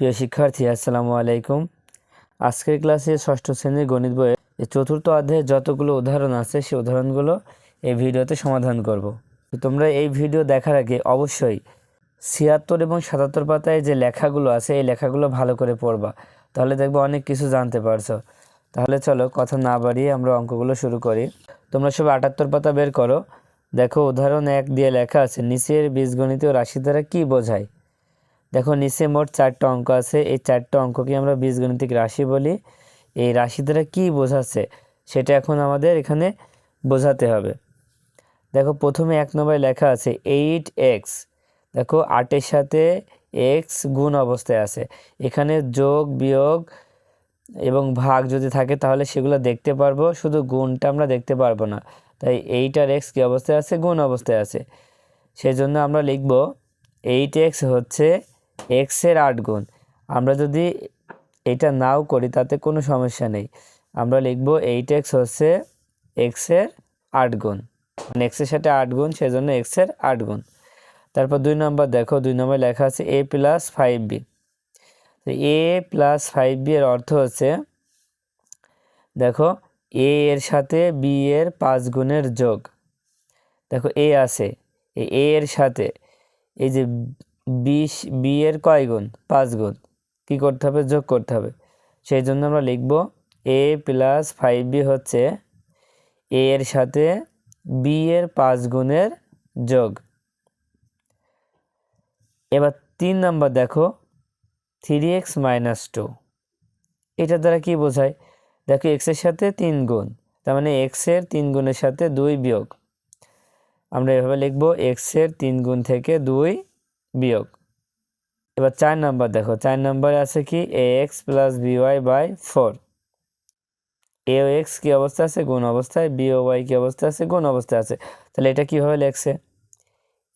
প্রিয় শিক্ষার্থী, আসসালামু আলাইকুম। আজকের ক্লাসে ষষ্ঠ শ্রেণির গণিত বইয়ে চতুর্থ অধ্যায়ে যতগুলো উদাহরণ আছে, সেই উদাহরণগুলো এই ভিডিওতে সমাধান করব। তো তোমরা এই ভিডিও দেখার আগে অবশ্যই ছিয়াত্তর এবং সাতাত্তর পাতায় যে লেখাগুলো আছে, এই লেখাগুলো ভালো করে পড়বা। তাহলে দেখব অনেক কিছু জানতে পারছ। তাহলে চলো কথা না বাড়িয়ে আমরা অঙ্কগুলো শুরু করি। তোমরা সব আটাত্তর পাতা বের করো। দেখো উদাহরণ এক দিয়ে লেখা আছে, নিচের বীজগণিতীয় রাশি দ্বারা কী বোঝায়? দেখো নিচে মোট চারটা অঙ্ক আছে। এই চারটা অঙ্ককে আমরা বীজগণিতিক রাশি বলি। এই রাশি দ্বারা কী বোঝাচ্ছে? সেটা এখন আমাদের এখানে বোঝাতে হবে। দেখো প্রথমে এক নম্বরে লেখা আছে এইট এক্স। দেখো আটের সাথে এক্স গুণ অবস্থায় আছে। এখানে যোগ, বিয়োগ এবং ভাগ যদি থাকে তাহলে সেগুলো দেখতে পারব। শুধু গুণটা আমরা দেখতে পারব না। তাই এইট আর এক্স কী অবস্থায় আছে? গুণ অবস্থায় আছে। সেই জন্য আমরা লিখব এইট এক্স হচ্ছে এক্সের আট গুণ। আমরা যদি এটা নাও করি, তাতে কোনো সমস্যা নেই। আমরা লিখব এইট এক্স হচ্ছে এক্সের আট গুণ। মানে এক্সের সাথে আট গুণ, সেজন্য এক্সের আট গুণ। তারপর দুই নম্বর দেখো, দুই নম্বর লেখা আছে এ প্লাস ফাইভ বি তো এ প্লাস ফাইভ বি এর অর্থ হচ্ছে, দেখো এ এর সাথে বি এর পাঁচ গুণের যোগ। দেখো এ আছে। এ এর সাথে, এই যে বিশ, বি এর কয় গুণ? পাঁচ গুণ। কী করতে হবে? যোগ করতে হবে। সেই জন্য আমরা লিখব এ প্লাস ফাইভ বি হচ্ছে এ এর সাথে বি এর পাঁচ গুণের যোগ। এবার তিন নম্বর দেখো, থ্রি এক্স মাইনাস টু। এটা দ্বারা কি বোঝায়? দেখো এক্সের সাথে তিন গুণ, তার মানে এক্সের তিন গুণের সাথে দুই বিয়োগ। আমরা এভাবে লিখব এক্সের তিন গুণ থেকে দুই বিয়োগ। এবার চার নাম্বার দেখো, চার নাম্বারে আছে কি? A X plus B Y by four A X কী অবস্থা আছে? গুণ অবস্থায়। বি ও ওয়াই কী অবস্থা আছে? গুণ অবস্থায় আছে। তাহলে এটা কীভাবে লেখছে?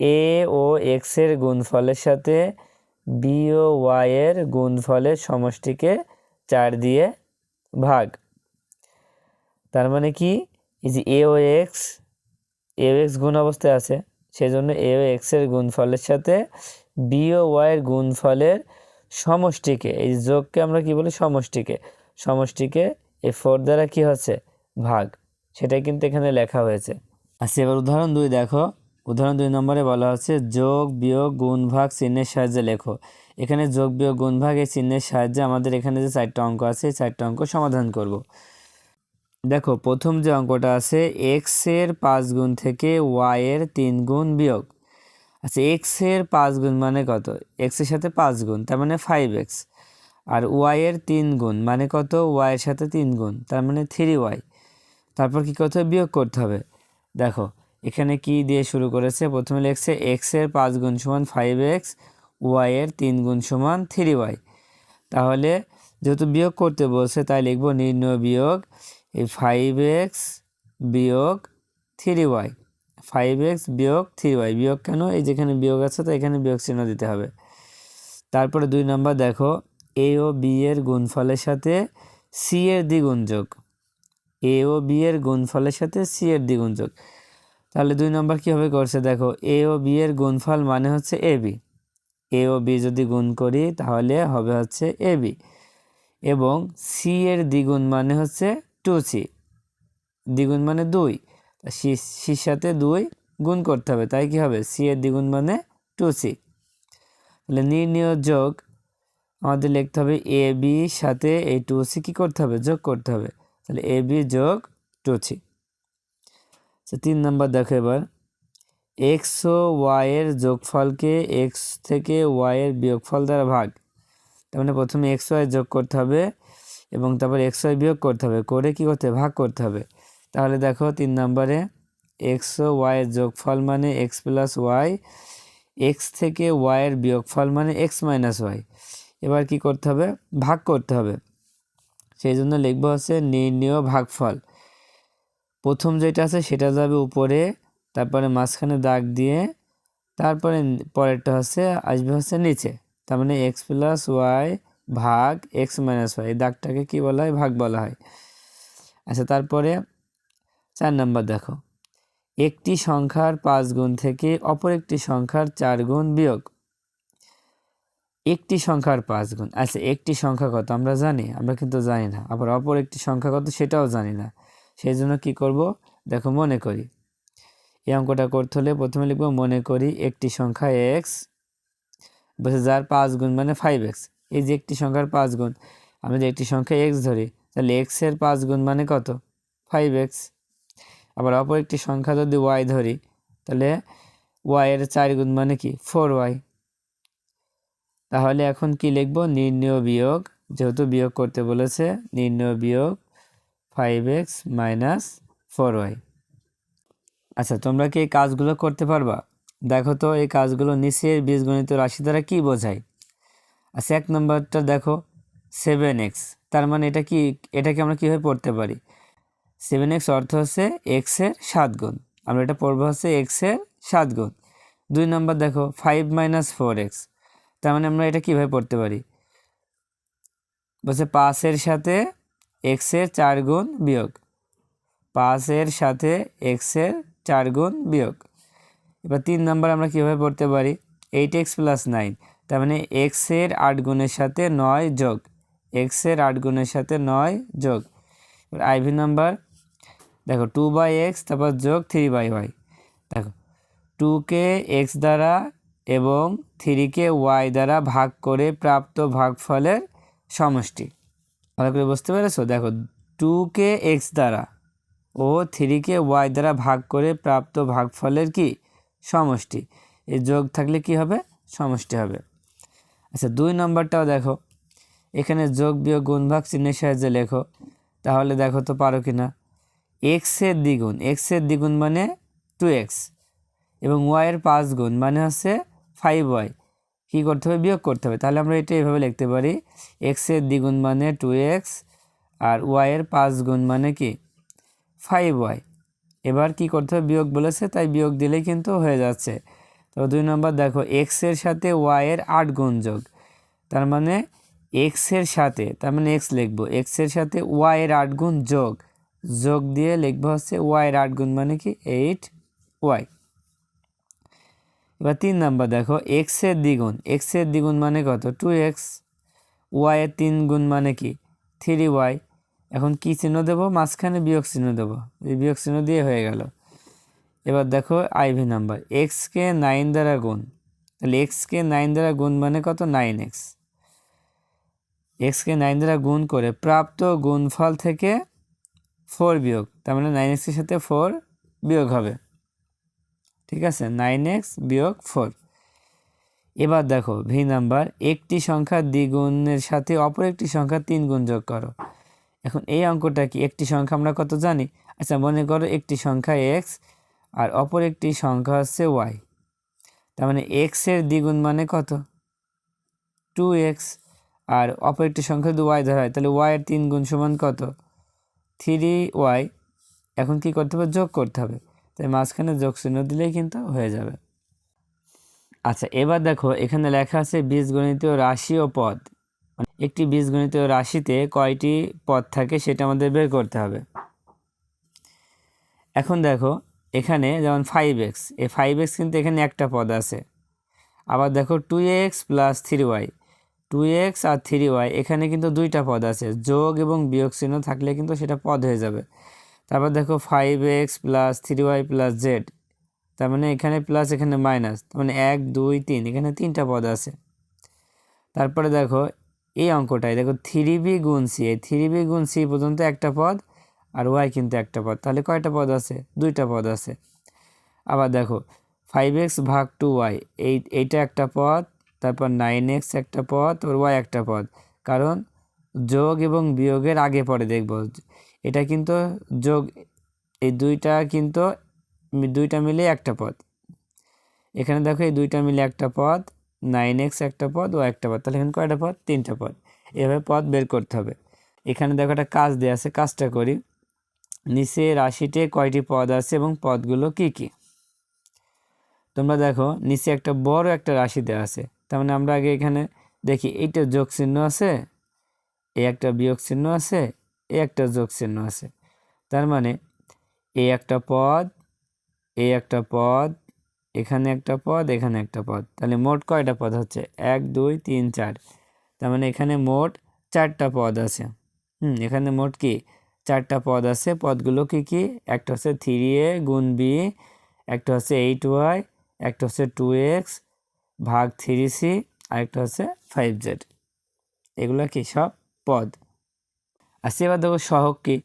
এ ও এক্সের গুণফলের সাথে বি ও ওয়াইয়ের গুণফলের সমষ্টিকে চার দিয়ে ভাগ। তার মানে কি? এই যে এ ও এক্স এ এক্স গুণ অবস্থায় আছে। সেজন্য এ ও এক্সের গুণফলের সাথে বি ও ওয়াইয়ের গুণফলের সমষ্টিকে, এই যোগকে আমরা কি বলি? সমষ্টিকে। সমষ্টিকে এ ফোর দ্বারা কি হচ্ছে? ভাগ। সেটাই কিন্তু এখানে লেখা হয়েছে। আচ্ছা এবার উদাহরণ দুই দেখো। উদাহরণ দুই নম্বরে বলা হচ্ছে যোগ বিয়োগ গুণ ভাগ চিহ্নের সাহায্যে লেখো। এখানে যোগ বিয়োগ গুণ ভাগ এই চিহ্নের সাহায্যে আমাদের এখানে যে চারটা অঙ্ক আছে, এই চারটা অঙ্ক সমাধান করব। দেখো, প্রথম যে অঙ্কটা আছে এক্সের পাঁচ গুণ থেকে ওয়াইয়ের তিন গুণ বিয়োগ। আচ্ছা এক্সের পাঁচ গুণ মানে কত? এক্সের সাথে পাঁচ গুণ, তার মানে ফাইভ এক্স আর ওয়াইয়ের তিন গুণ মানে কত? ওয়াইয়ের সাথে তিন গুণ, তার মানে থ্রি ওয়াই তারপর কী করতে হবে? বিয়োগ করতে হবে। দেখো, এখানে কি দিয়ে শুরু করেছে? প্রথমে লিখছে এক্সের পাঁচ গুণ সমান ফাইভ এক্স ওয়াইয়ের তিন গুণ সমান থ্রি ওয়াই তাহলে, যেহেতু বিয়োগ করতে বলছে, তাই লিখব নির্ণয় বিয়োগ এই ফাইভ এক্স বিয়োগ থ্রি ওয়াই ফাইভ এক্স বিয়োগ থ্রি ওয়াই বিয়োগ কেন? এই যেখানে বিয়োগ আছে, তো এখানে বিয়োগ চিহ্ন দিতে হবে। তারপরে দুই নম্বর দেখো এ ও বি এর গুণফলের সাথে সি এর দ্বিগুণ যোগ এ ও বি এর গুণফলের সাথে সি এর দ্বিগুণ যোগ তাহলে দুই নম্বর কীভাবে করছে? দেখো এ ও বি এর গুণফল মানে হচ্ছে A B A O B যদি গুণ করি, তাহলে হবে হচ্ছে এ বি এবং সি এর দ্বিগুণ মানে হচ্ছে টু সি দ্বিগুণ মানে দুই। সি সির সাথে দুই গুণ করতে হবে। তাই কি হবে? সি এর দ্বিগুণ মানে টু সি তাহলে নির্ণয় যোগ আমাদের লিখতে হবে এ বি সাথে এই টু সি কী করতে হবে? যোগ করতে হবে। তাহলে এ বি যোগ টু সি আচ্ছা তিন নম্বর দেখো এবার। এক্স ও ওয়াইয়ের যোগফলকে এক্স থেকে ওয়াইয়ের বিয়োগফল দ্বারা ভাগ। তার মানে প্রথমে এক্স ওয়াই যোগ করতে হবে। এবং তারপর ওয়াই বিয়োগ করতে হবে। করে কি করতে ভাগ করতে হবে। তাহলে দেখো তিন নম্বরে এক্স ও ওয়াইয়ের যোগফল মানে এক্স প্লাস ওয়াই এক্স থেকে ওয়াইয়ের বিয়োগফল মানে এক্স মাইনাস ওয়াই এবার কি করতে হবে? ভাগ করতে হবে। সেই জন্য লিখব হচ্ছে নির্ণয় ভাগফল। প্রথম যেটা আছে সেটা যাবে উপরে, তারপরে মাঝখানে দাগ দিয়ে, তারপরে পরেরটা হচ্ছে, আসবে হচ্ছে নিচে। তার মানে এক্স প্লাস ওয়াই ভাগ এক্স মাইনাস ওয়াই, এই দাগটাকে কী বলা হয়? ভাগ বলা হয়। আচ্ছা তারপরে চার নাম্বার দেখো। একটি সংখ্যার পাঁচ গুণ থেকে অপর একটি সংখ্যার চার গুণ বিয়োগ। একটি সংখ্যার পাঁচ গুণ। আচ্ছা একটি সংখ্যা কত? আমরা জানি, আমরা কিন্তু জানি না। আবার অপর একটি সংখ্যা কত? সেটাও জানি না। সেই জন্য কী করব? দেখো, মনে করি। এই অঙ্কটা করতে হলে প্রথমে লিখব, মনে করি একটি সংখ্যা এক্স, বলছে যার পাঁচ গুণ মানে ফাইভ এক্স। এই যে একটি সংখ্যার পাঁচ গুণ, আমি যে একটি সংখ্যা এক্স ধরি, তাহলে এক্সের পাঁচ গুণ মানে কত? ফাইভ এক্স আবার অপর একটি সংখ্যা যদি ওয়াই ধরি, তাহলে ওয়াইয়ের চার গুণ মানে কি? ফোর ওয়াই তাহলে এখন কি লিখব? নির্ণয় বিয়োগ, যেহেতু বিয়োগ করতে বলেছে, নির্ণয় বিয়োগ five X minus four Y আচ্ছা তোমরা কি এই কাজগুলো করতে পারবা? দেখো তো, এই কাজগুলো নিচের বীজগণিত রাশি দ্বারা কি বোঝায়? আচ্ছা এক নম্বরটা দেখো সেভেন এক্স তার মানে এটা কি, এটাকে আমরা কীভাবে পড়তে পারি? সেভেন এক্স অর্থ হচ্ছে এক্সের সাত গুণ, আমরা এটা পড়ব হচ্ছে এক্সের সাত গুণ। দুই নম্বর দেখো ফাইভ মাইনাস ফোর এক্স তার মানে আমরা এটা কীভাবে পড়তে পারি? বলছে পাঁচের সাথে এক্সের চার গুণ বিয়োগ পাঁচের সাথে এক্সের চার গুণ বিয়োগ। এবার তিন নম্বর আমরা কীভাবে পড়তে পারি? এইট এক্স প্লাস নাইন তার মানে এক্সের আট গুণের সাথে নয় যোগ। এক্সের আট গুণের সাথে নয় যোগ। আইভি নাম্বার দেখো টু বাই এক্স তারপর যোগ থ্রি বাই ওয়াই দেখো টুকে এক্স দ্বারা এবং থ্রিকে ওয়াই দ্বারা ভাগ করে প্রাপ্ত ভাগফলের সমষ্টি। ভালো করে বুঝতে পেরেছ? দেখো টুকে এক্স দ্বারা ও থ্রিকে ওয়াই দ্বারা ভাগ করে প্রাপ্ত ভাগফলের কি? সমষ্টি। এই যোগ থাকলে কি হবে? সমষ্টি হবে। আচ্ছা দুই নম্বরটাও দেখো। এখানে যোগ বিয়োগ গুণ ভাগ চিহ্নের সাহায্যে লেখো। তাহলে দেখো তো পারো কি না এক্সের দ্বিগুণ এক্সের দ্বিগুণ মানে টু এক্স এবং ওয়াইয়ের পাঁচ গুণ মানে হচ্ছে ফাইভ ওয়াই কী করতে হবে? বিয়োগ করতে হবে। তাহলে আমরা এটা এভাবে লিখতে পারি। এক্সের দ্বিগুণ মানে টু এক্স আর ওয়াইয়ের পাঁচ গুণ মানে কি? ফাইভ ওয়াই এবার কি করতে হবে? বিয়োগ বলেছে, তাই বিয়োগ দিলেই কিন্তু হয়ে যাচ্ছে। তো দুই নম্বর, দেখো এক্সের সাথে ওয়াইয়ের আট গুণ যোগ। তার মানে এক্সের সাথে, তার মানে এক্স লিখব এক্সের সাথে ওয়াইয়ের আট গুণ যোগ। যোগ দিয়ে লিখব হচ্ছে ওয়াইয়ের আট গুণ মানে কি? এইট ওয়াই এবার তিন নাম্বার, দেখো এক্সের দ্বিগুণ এক্সের দ্বিগুণ মানে কত? টু এক্স ওয়াইয়ের তিন গুণ মানে কি? থ্রি ওয়াই এখন কি চিহ্ন দেবো? মাঝখানে বিয়োগ চিহ্ন দেবো। এই বিয়োগ চিহ্ন দিয়ে হয়ে গেল। এবার দেখো আইভি নাম্বার এক্সকে নাইন দ্বারা গুণ, তাহলে এক্সকে নাইন দ্বারা গুণ মানে কত? নাইন এক্স এক্সকে নাইন দ্বারা গুণ করে প্রাপ্ত গুণফল থেকে ফোর বিয়োগ, তার মানে নাইন এক্সের সাথে ফোর বিয়োগ হবে। ঠিক আছে? নাইন এক্স বিয়োগ ফোর এবার দেখো ভি নাম্বার একটি সংখ্যা দ্বিগুণের সাথে অপর একটি সংখ্যা তিন গুণ যোগ করো। এখন এই অঙ্কটা কি একটি সংখ্যা আমরা কত জানি? আচ্ছা মনে করো একটি সংখ্যা এক্স আর অপর একটি সংখ্যা হচ্ছে ওয়াই তার মানে এক্সের দ্বিগুণ মানে কত? টু এক্স আর অপর একটি সংখ্যা যদি ওয়াই ধরা হয়, তাহলে ওয়াইয়ের তিন গুণ সমান কত? থ্রি ওয়াই এখন কি করতে হবে? যোগ করতে হবে। তাই মাঝখানে যোগ চিহ্ন দিলেই কিন্তু হয়ে যাবে। আচ্ছা এবার দেখো, এখানে লেখা আছে বীজগণিতীয় রাশি ও পদ। একটি বীজগণিতীয় রাশিতে কয়টি পদ থাকে সেটা আমাদের বের করতে হবে। এখন দেখো এখানে যেমন ফাইভ এক্স এই ফাইভ এক্স কিন্তু এখানে একটা পদ আছে। আবার দেখো two X plus three Y two X আর থ্রি ওয়াই এখানে কিন্তু দুইটা পদ আছে। যোগ এবং বিয়োগ চিহ্ন থাকলে কিন্তু সেটা পদ হয়ে যাবে। তারপর দেখো five x plus three y plus z তার মানে এখানে প্লাস এখানে মাইনাস তার মানে এক, দুই, তিন, এখানে তিনটা পদ আছে। তারপরে দেখো এই অঙ্কটাই দেখো থ্রি বি গুণ সি এই থ্রি বি গুণ সি পর্যন্ত একটা পদ আর ওয়াই কিন্তু একটা পদ। তাহলে কয়টা পদ আছে? দুইটা পদ আছে। আবার দেখো ফাইভ এক্স ভাগ টু ওয়াই এই, এইটা একটা পদ, তারপর নাইন এক্স একটা পদ ওর ওয়াই একটা পদ। কারণ যোগ এবং বিয়োগের আগে পরে দেখব। এটা কিন্তু যোগ, এই দুইটা কিন্তু দুইটা মিলে একটা পদ। এখানে দেখো, এই দুইটা মিলে একটা পদ নাইন এক্স একটা পদ ও একটা পদ। তাহলে এখানে কয়টা পদ? তিনটা পদ। এভাবে পদ বের করতে হবে। এখানে দেখো একটা কাজ দেওয়া আছে, কাজটা করি। নিচে রাশিতে কয়টি পদ আছে এবং পদগুলো কি কি? তোমরা দেখো, নিচে একটা বড় একটা রাশি দেওয়া আছে। তার মানে আমরা আগে এখানে দেখি, এইটা যোগ চিহ্ন আছে এই একটা বিয়োগ চিহ্ন আছে এই একটা যোগ চিহ্ন আছে। তার মানে এই একটা পদ এই একটা পদ, এখানে একটা পদ, এখানে একটা পদ। তাহলে মোট কয়টা পদ হচ্ছে? এক, দুই, তিন, চার। তার মানে এখানে মোট চারটা পদ আছে। হুম, এখানে মোট কি? চারটা পদ আছে পদগুলো কি? কি একটা হচ্ছে থ্রি এ গুণ বি একটা হচ্ছে এইট ওয়াই একটা হচ্ছে টু এক্স ভাগ থ্রি সি আরেকটা হচ্ছে ফাইভ জেড এগুলো কি? সব পদ। আসছে এবার দেখো সহক কি?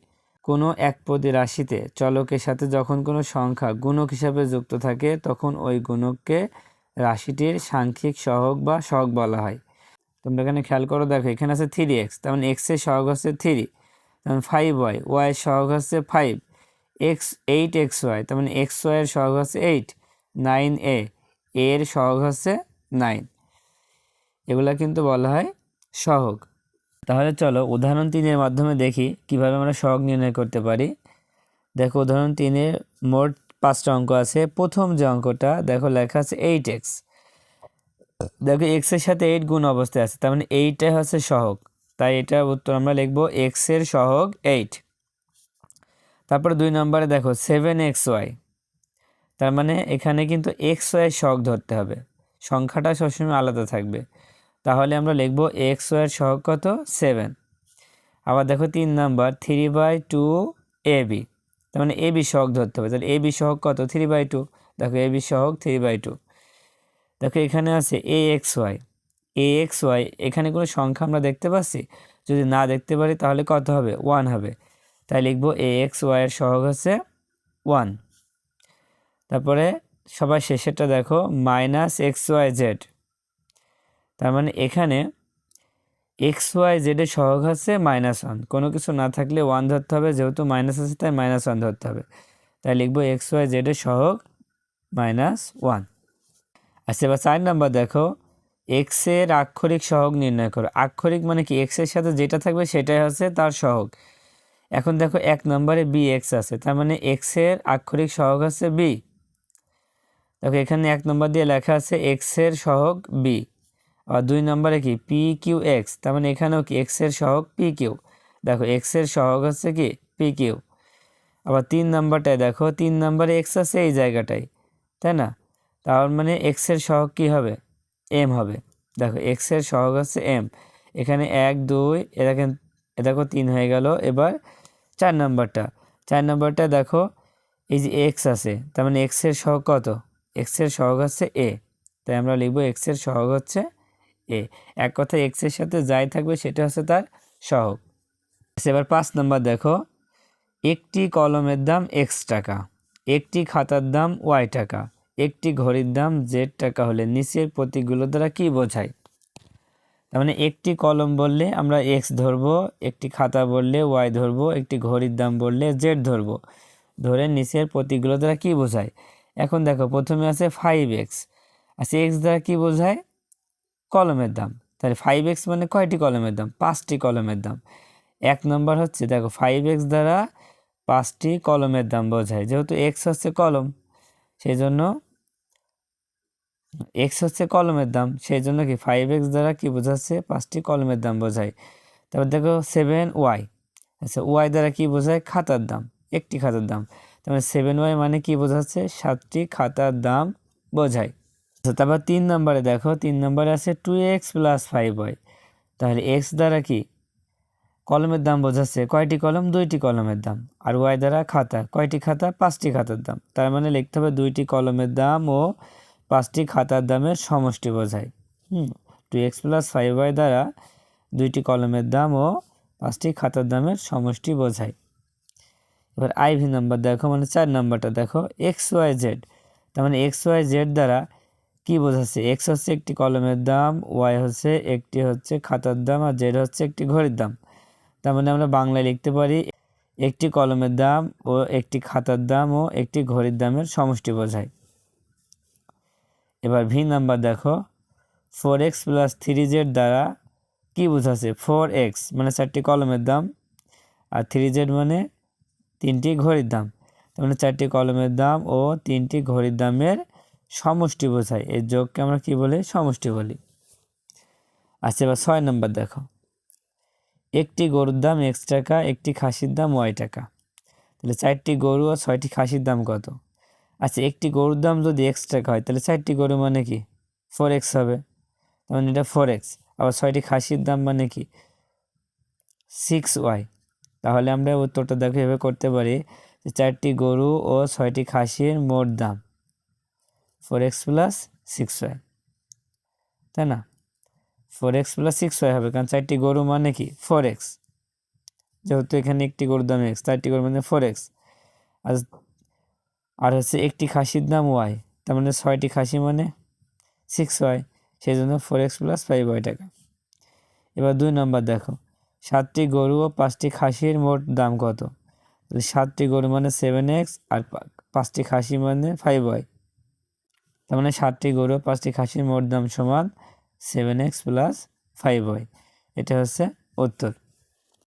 কোনো একপদী রাশিতে চলকের সাথে যখন কোনো সংখ্যা গুণক হিসাবে যুক্ত থাকে, তখন ওই গুণককে রাশিটির সাংখ্যিক সহগ বা সহগ বলা হয়। তোমরা এখানে খেয়াল করো, দেখো এখানে আছে থ্রি এক্স তেমন এক্সের সহগ হচ্ছে থ্রি ফাইভ ওয়াই ওয়াইয়ের সহগ হচ্ছে five x eight x y তার মানে এক্স ওয়াইয়ের সহগ হচ্ছে এইট নাইন এ এর সহগ হচ্ছে নাইন এগুলা কিন্তু বলা হয় সহগ। তাহলে চলো উদাহরণ তিনের মাধ্যমে দেখি কীভাবে আমরা সহগ নির্ণয় করতে পারি। দেখো উদাহরণ তিনের মোট পাঁচটা অঙ্ক আছে। প্রথম যে অঙ্কটা, দেখো লেখা আছে এইট এক্স দেখো এক্সের সাথে এইট গুণ অবস্থায় আছে, তার মানে এইটাই হচ্ছে সহগ। তাই এটা উত্তর আমরা লিখব এক্সের সহগ এইট তারপর দুই নম্বরে দেখো সেভেন এক্স ওয়াই তার মানে এখানে কিন্তু এক্স ওয়াই সহগ ধরতে হবে। সংখ্যাটা সবসময় আলাদা থাকবে। তাহলে আমরা লিখব এক্স ওয়াইয়ের সহগ কত? সেভেন আবার দেখো তিন number three by two a b তার মানে এ বি সহগ ধরতে হবে। তাহলে এ বি সহগ কত? থ্রি বাই টু দেখো এ বি সহগ থ্রি বাই টু দেখো এখানে আছে a x y a x y, এখানে কোনো সংখ্যা আমরা দেখতে পাচ্ছি? যদি না দেখতে পারি, তাহলে কত হবে? ওয়ান হবে। তাই লিখব এ এক্স ওয়াইয়ের সহগ হচ্ছে ওয়ান। তারপরে সবার শেষেরটা দেখো, মাইনাস এক্স ওয়াই জেড তার মানে এখানে এক্স ওয়াই জেডের সহগ হচ্ছে মাইনাস ওয়ান। কোনো কিছু না থাকলে ওয়ান ধরতে হবে, যেহেতু মাইনাস আছে, তাই মাইনাস ওয়ান ধরতে হবে। তাই লিখব এক্স ওয়াই জেডের সহগ মাইনাস ওয়ান। আচ্ছা এবার চার নাম্বার দেখো। এক্সের আক্ষরিক সহগ নির্ণয় করো। আক্ষরিক মানে কি? এক্সের সাথে যেটা থাকবে সেটাই হচ্ছে তার সহগ। এখন দেখো এক নম্বরে বি এক্স আছে, তার মানে এক্সের আক্ষরিক সহগ হচ্ছে বি দেখো এখানে এক নম্বর দিয়ে লেখা আছে এক্সের সহগ বি আর দুই নম্বরে কি? পি কিউ এক্স তার মানে এখানেও কি? এক্সের সহগ পি কিউ দেখো এক্সের সহগ হচ্ছে কি? পি কিউ আবার তিন নম্বরটায় দেখো, তিন নম্বরে এক্স আছে এই জায়গাটায়, তাই না? তার মানে এক্সের সহগ কী হবে? এম হবে। দেখো এক্সের সহগ হচ্ছে এম এখানে এক, দুই এ দেখেন এ দেখো তিন হয়ে গেল। এবার চার নম্বরটা। চার নম্বরটা দেখো, এই যে এক্স আছে, তার মানে এক্সের সহগ কত? এক্সের সহগ হচ্ছে এ তাই আমরা লিখব এক্সের সহগ হচ্ছে এ এক কথা এক্সের সাথে যাই থাকবে সেটা হচ্ছে তার সহগ। এবার পাঁচ নম্বর দেখো, একটি কলমের দাম এক্স টাকা, একটি খাতার দাম ওয়াই টাকা। একটি ঘড়ির দাম জেড টাকা হলে নিচের প্রতীকগুলো দ্বারা কি বোঝায়? তার মানে একটি কলম বললে আমরা এক্স ধরবো, একটি খাতা বললে ওয়াই ধরবো, একটি ঘড়ির দাম বললে জেড ধরবো। ধরে নিচের প্রতীকগুলো দ্বারা কি বোঝায়? এখন দেখো, প্রথমে আছে ফাইভ এক্স। আচ্ছা এক্স দ্বারা কি বোঝায়? কলমের দাম। তাহলে ফাইভ এক্স মানে কয়টি কলমের দাম? পাঁচটি কলমের দাম। এক নম্বর হচ্ছে, দেখো, ফাইভ এক্স দ্বারা পাঁচটি কলমের দাম বোঝায়। যেহেতু এক্স হচ্ছে কলম সেই জন্য এক্স হচ্ছে কলমের দাম সেই জন্য কি ফাইভ এক্স দ্বারা কি বোঝাচ্ছে? পাঁচটি কলমের দাম বোঝায়। তারপর দেখো সেভেন ওয়াই আচ্ছা ওয়াই দ্বারা কি বোঝায়? খাতার দাম, একটি খাতার দাম। তারপরে সেভেন ওয়াই মানে কি বোঝাচ্ছে? সাতটি খাতার দাম বোঝায়। আচ্ছা তারপর তিন নম্বরে দেখো, তিন নম্বরে আছে two x plus five y তাহলে এক্স দ্বারা কি? কলমের দাম বোঝাচ্ছে, কয়টি কলম? দুইটি কলমের দাম। আর ওয়াই দ্বারা খাতা, কয়টি খাতা? পাঁচটি খাতার দাম। তার মানে লিখতে হবে দুইটি কলমের দাম ও পাঁচটি খাতার দামের সমষ্টি বোঝায়। হুম, two x plus five y দ্বারা দুইটি কলমের দাম ও পাঁচটি খাতার দামের সমষ্টি বোঝায়। এবার আইভি নাম্বার দেখো মানে চার নাম্বারটা দেখো, এক্স ওয়াই জেড। তার মানে এক্স ওয়াই জেড দ্বারা কি বোঝাচ্ছে? এক্স হচ্ছে একটি কলমের দাম, ওয়াই হচ্ছে, একটি হচ্ছে খাতার দাম, আর জেড হচ্ছে একটি ঘড়ির দাম। তার মানে আমরা বাংলায় লিখতে পারি, একটি কলমের দাম ও একটি খাতার দাম ও একটি ঘড়ির দামের সমষ্টি বোঝায়। এবার ভি নাম্বার দেখো। Four x plus three z দ্বারা কী বোঝাচ্ছে? ফোর এক্স মানে চারটি কলমের দাম। আর থ্রি জেড মানে তিনটি ঘড়ির দাম। তার মানে চারটি কলমের দাম ও তিনটি ঘড়ির দামের সমষ্টি বোঝায়। এর যোগকে আমরা কি বলি? সমষ্টি বলি। আচ্ছা এবার ছয় নম্বর দেখো। একটি গরুর দাম এক্স টাকা, একটি খাসির দাম ওয়াই টাকা। তাহলে চারটি গরু আর ছয়টি খাসির দাম কত? আচ্ছা একটি গরুর দাম যদি এক্স টাকা হয়, তাহলে চারটি গরু মানে কি? ফোর এক্স হবে। তার মানে এটা ফোর এক্স। আবার ছয়টি খাসির দাম মানে কি? Six y. তাহলে আমরা উত্তরটা দেখো, এভাবে করতে পারি যে চারটি গরু ও ছয়টি খাসির মোট দাম। Four x plus six y. তাই না? Four x plus six y হবে, কারণ চারটি গরু মানে কি? ফোর এক্স যেহেতু এখানে একটি গরুর দাম এক্স চারটি গরু মানে ফোর এক্স আর আর হচ্ছে একটি খাসির দাম ওয়াই তার মানে ছয়টি খাসি মানে সিক্স ওয়াই সেই জন্য four x plus five y টাকা। এবার দুই নম্বর দেখো, সাতটি গরু ও পাঁচটি খাসির মোট দাম কত? সাতটি গরু মানে সেভেন এক্স আর পাঁচটি খাসি মানে ফাইভ ওয়াই তার মানে সাতটি গরু পাঁচটি খাসির মোট দাম সমান seven x plus five y এটা হচ্ছে উত্তর।